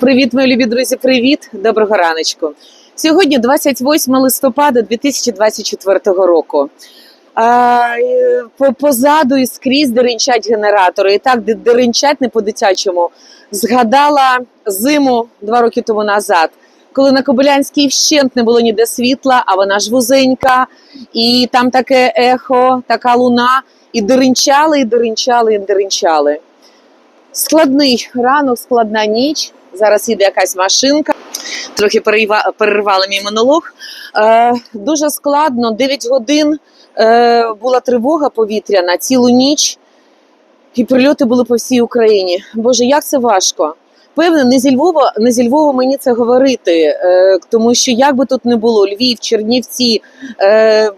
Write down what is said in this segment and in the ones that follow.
Привіт, мої любі друзі! Привіт! Доброго раночку. Сьогодні 28 листопада 2024 року. А, по- позаду і скрізь деренчать генератори. І так деренчать не по-дитячому. Згадала зиму два роки тому назад, коли на Кобилянській вщент не було ніде світла, а вона ж вузенька, і там таке ехо, така луна, і деренчали, і деренчали, і деренчали. Складний ранок, складна ніч. Зараз їде якась машинка. Трохи перерва- перервали мій монолог. Е, дуже складно. 9 годин е, була тривога повітряна цілу ніч, і прильоти були по всій Україні. Боже, як це важко. Певне, не зі Львова, не зі Львова мені це говорити, е, тому що як би тут не було, Львів, Чернівці, е,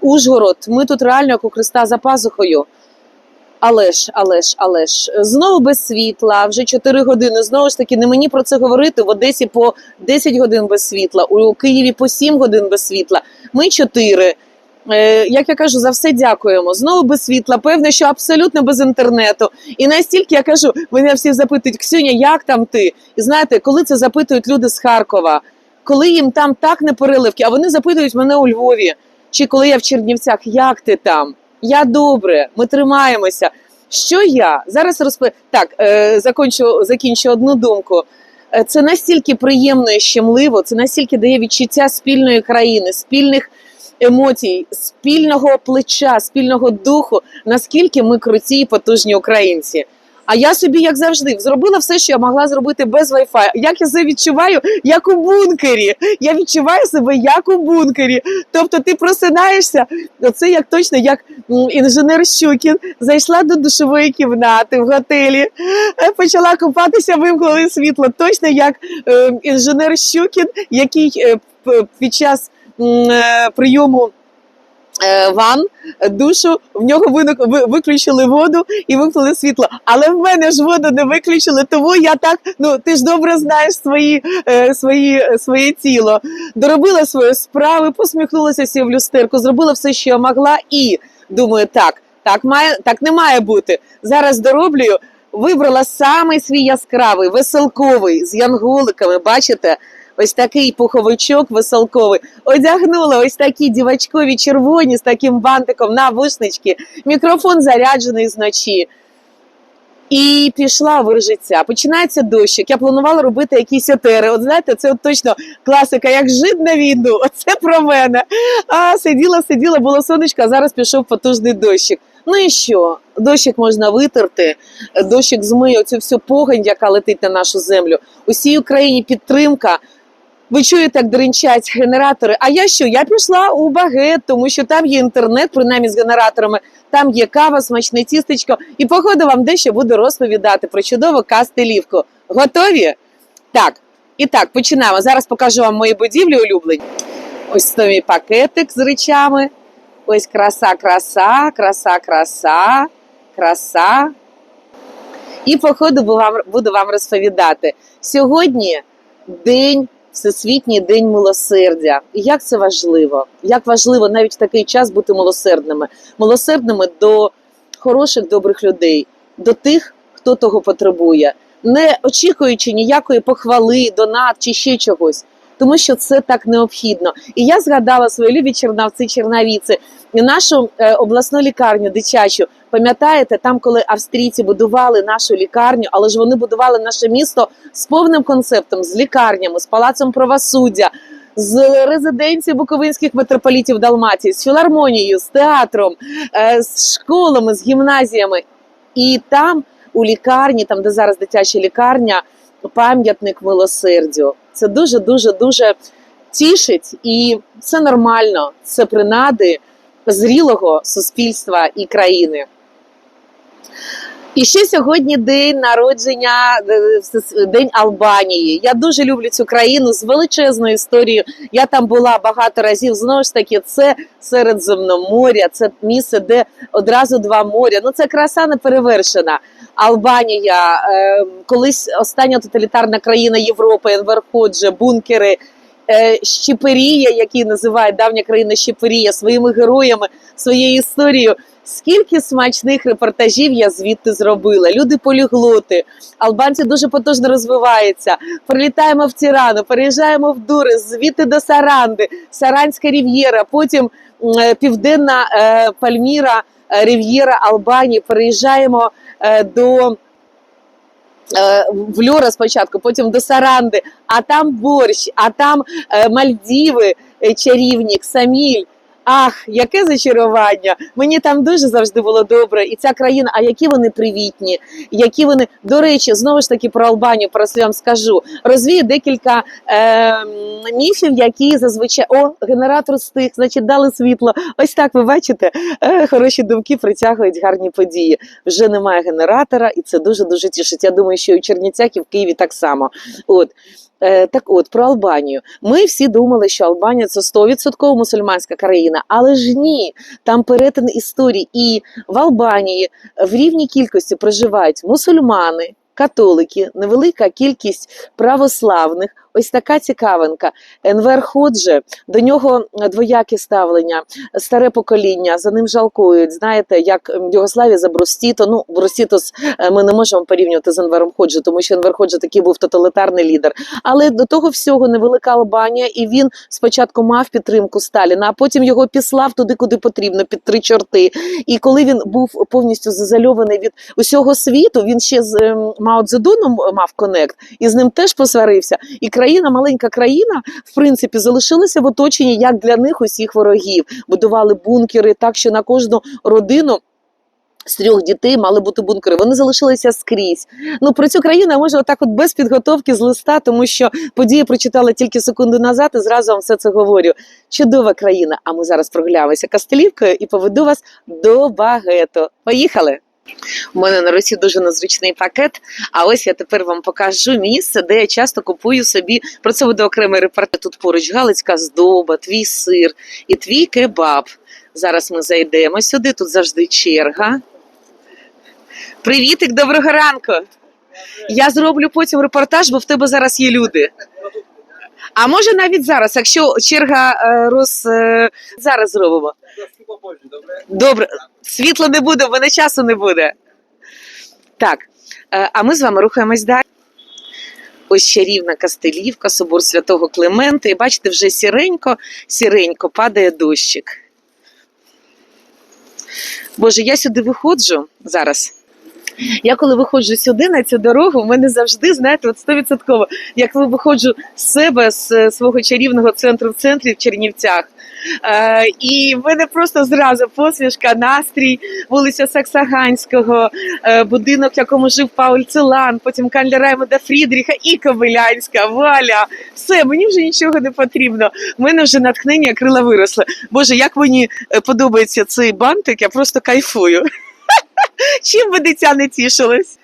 Ужгород, ми тут реально як у Христа за пазухою. Але ж, але ж, але ж, знову без світла, вже 4 години. Знову ж таки, не мені про це говорити. В Одесі по 10 годин без світла, у Києві по 7 годин без світла. Ми 4. Е, як я кажу, за все дякуємо. Знову без світла, певне, що абсолютно без інтернету. І настільки я кажу, мене всі запитують, Ксюня, як там ти? І знаєте, коли це запитують люди з Харкова, коли їм там так не переливки, а вони запитують мене у Львові, чи коли я в Чернівцях, як ти там? Я добре, ми тримаємося. Що я зараз розп... Так, е, закінчу, закінчу одну думку. Е, Це настільки приємно і щемливо, це настільки дає відчуття спільної країни, спільних емоцій, спільного плеча, спільного духу, наскільки ми круті і потужні українці. А я собі, як завжди, зробила все, що я могла зробити без Wi-Fi. Як я себе відчуваю, як у бункері. Я відчуваю себе як у бункері. Тобто ти просинаєшся, це як точно як інженер Щукін зайшла до душової кімнати в готелі, е, почала купатися, вимкнули світло. Точно як е, інженер Щукін, який е, під час прийому. Е, Ван душу в нього виключили воду і вимкнули світло. Але в мене ж воду не виключили, тому я так. Ну ти ж добре знаєш свої, е, свої, своє тіло. Доробила свої справи, посміхнулася сі в люстерку, зробила все, що я могла, і думаю, так, так має так не має бути. Зараз дороблюю. Вибрала самий свій яскравий, веселковий з янголиками. Бачите, ось такий пуховичок веселковий. Одягнула ось такі дівачкові червоні з таким бантиком на вишнички. Мікрофон заряджений зночі. І пішла в життя. Починається дощик. Я планувала робити якісь етери. От знаєте, це от точно класика, як жид на війну. Оце про мене. А сиділа, сиділа, було сонечко, а зараз пішов потужний дощик. Ну і що? Дощик можна витерти, дощик змиє цю всю погань, яка летить на нашу землю. Усій Україні підтримка. Ви чуєте, як дринчать генератори. А я що? Я пішла у багет, тому що там є інтернет, принаймні з генераторами, там є кава, смачне тістечко. І походу вам дещо буду розповідати про чудову кастелівку. Готові? Так. І так, починаємо. Зараз покажу вам мої будівлі улюблені. Ось мій пакетик з речами. Ось краса, краса, краса, краса, краса. І по ходу бу- вам- буду вам розповідати. Сьогодні день, Всесвітній день милосердя. І як це важливо? Як важливо навіть в такий час бути милосердними. Милосердними до хороших, добрих людей, до тих, хто того потребує, не очікуючи ніякої похвали, донат чи ще чогось. Тому що це так необхідно. І я згадала свої любі чернавці, чернавіці, нашу е, обласну лікарню дитячу. Пам'ятаєте, там, коли австрійці будували нашу лікарню, але ж вони будували наше місто з повним концептом, з лікарнями, з палацом правосуддя, з резиденцією буковинських митрополітів Далмації, з філармонією, з театром, е, з школами, з гімназіями. І там, у лікарні, там, де зараз дитяча лікарня, пам'ятник милосердю. Це дуже, дуже, дуже тішить, і це нормально. Це принади зрілого суспільства і країни. І ще сьогодні день народження, е, день Албанії. Я дуже люблю цю країну з величезною історією. Я там була багато разів. Знову ж таки, це Середземноморя, це місце, де одразу два моря. Ну це краса неперевершена. Албанія, е, колись остання тоталітарна країна Європи, Енвер бункери. Е, Щеперія, який називає давня країна Щеперія, своїми героями, своєю історією. Скільки смачних репортажів я звідти зробила. Люди поліглоти, албанці дуже потужно розвиваються. Прилітаємо в Тірану, переїжджаємо в Дури, звідти до Саранди, Саранська рів'єра, потім е, південна е, Пальміра, рів'єра Албанії. Переїжджаємо до в Люра спочатку, потім до Саранди, а там борщ, а там е, Мальдіви, е, чарівник, Саміль. Ах, яке зачарування! Мені там дуже завжди було добре. І ця країна, а які вони привітні, які вони до речі, знову ж таки про Албанію, про вам скажу. Розвію декілька е, міфів, які зазвичай о, генератор стих, значить, дали світло. Ось так ви бачите, е, хороші думки притягують гарні події. Вже немає генератора, і це дуже дуже тішить. Я думаю, що і в Чернівцях, і в Києві так само. От. Е, Так от про Албанію. Ми всі думали, що Албанія це 100% мусульманська країна, але ж ні, там перетин історії. І в Албанії в рівній кількості проживають мусульмани, католики, невелика кількість православних. Ось така цікавинка. Енвер Ходже, до нього двояке ставлення, старе покоління, за ним жалкують. Знаєте, як в Югославії за Брустіто. Ну, Брустітос е, ми не можемо порівнювати з Енвером Ходжі, тому що Енвер Ходжі такий був тоталітарний лідер. Але до того всього невелика Албанія, і він спочатку мав підтримку Сталіна, а потім його післав туди, куди потрібно, під три чорти. І коли він був повністю зазальований від усього світу, він ще з ем, Мао Цзедуном мав конект, і з ним теж посварився. І країна, маленька країна, в принципі, залишилася в оточенні як для них усіх ворогів. Будували бункери так, що на кожну родину. З трьох дітей мали бути бункери. Вони залишилися скрізь. Ну про цю країну я можу отак, от без підготовки з листа, тому що події прочитала тільки секунду назад, і зразу вам все це говорю. Чудова країна. А ми зараз прогуляємося Кастелівкою і поведу вас до Багето. Поїхали! У мене на руці дуже незручний пакет. А ось я тепер вам покажу місце, де я часто купую собі. Про це буде окремий репортаж. Тут поруч Галицька здоба, твій сир і твій кебаб. Зараз ми зайдемо сюди. Тут завжди черга. Привітик, доброго ранку. Я зроблю потім репортаж, бо в тебе зараз є люди. А може навіть зараз, якщо черга е, роз е, зараз зробимо. Добре? Добре, світла не буде, в мене часу не буде. Так, е, а ми з вами рухаємось далі. Ось чарівна Кастелівка, собор святого Климента. І бачите, вже сіренько, сіренько падає дощик. Боже, я сюди виходжу зараз. Я коли виходжу сюди на цю дорогу, в мене завжди, знаєте, от стовідсотково, як коли виходжу з себе, з е, свого чарівного центру в центрі в Чернівцях. Е, і в мене просто зразу посмішка, настрій, вулиця Саксаганського, е, будинок, в якому жив Пауль Целан, потім Кальда Раймонда Фрідріха і Кобилянська, Валя. Все, мені вже нічого не потрібно. У мене вже натхнення крила виросли. Боже, як мені е, подобається цей бантик, я просто кайфую. Чим би дитя не тішилось?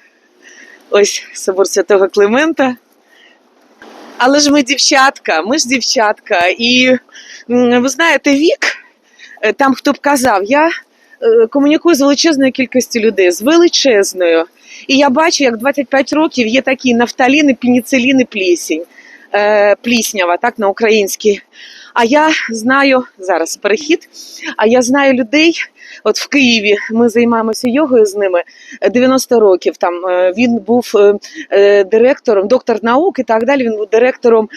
Ось собор святого Климента. Але ж ми дівчатка, ми ж дівчатка. І ви знаєте, вік, е, там хто б казав, я е, комунікую з величезною кількістю людей, з величезною. І я бачу, як 25 років є такі нафталіни, пеніциліни, плісінь. Е, пліснява, так, на українській. А я знаю зараз перехід. А я знаю людей. От в Києві ми займаємося йогою з ними е, 90 років. Там е, він був е, е, директором, доктор наук і так далі. Він був директором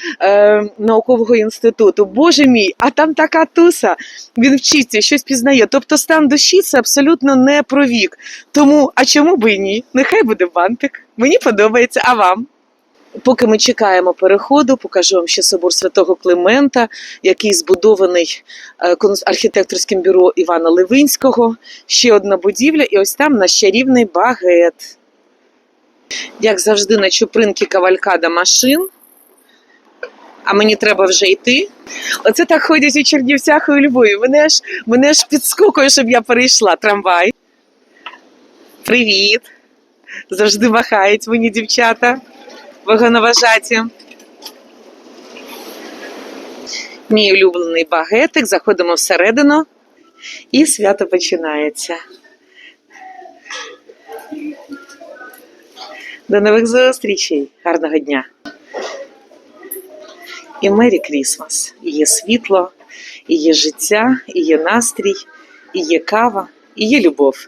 наукового інституту. Боже мій, а там така туса. Він вчиться, щось пізнає. Тобто стан душі це абсолютно не про вік. Тому, а чому би і ні? Нехай буде бантик. Мені подобається, а вам? Поки ми чекаємо переходу, покажу вам ще собор святого Климента, який збудований е, архітекторським бюро Івана Левинського. Ще одна будівля, і ось там наш чарівний багет. Як завжди, на чупринки кавалькада машин. А мені треба вже йти. Оце так ходять у Чернівцях і у Львові. Мене ж, мене ж підскокує, щоб я перейшла. Трамвай. Привіт! Завжди махають мені дівчата вагоноважаті. Мій улюблений багетик. Заходимо всередину і свято починається. До нових зустрічей. Гарного дня. і Мері Крісмас. І є світло, і є життя, і є настрій, і є кава, і є любов.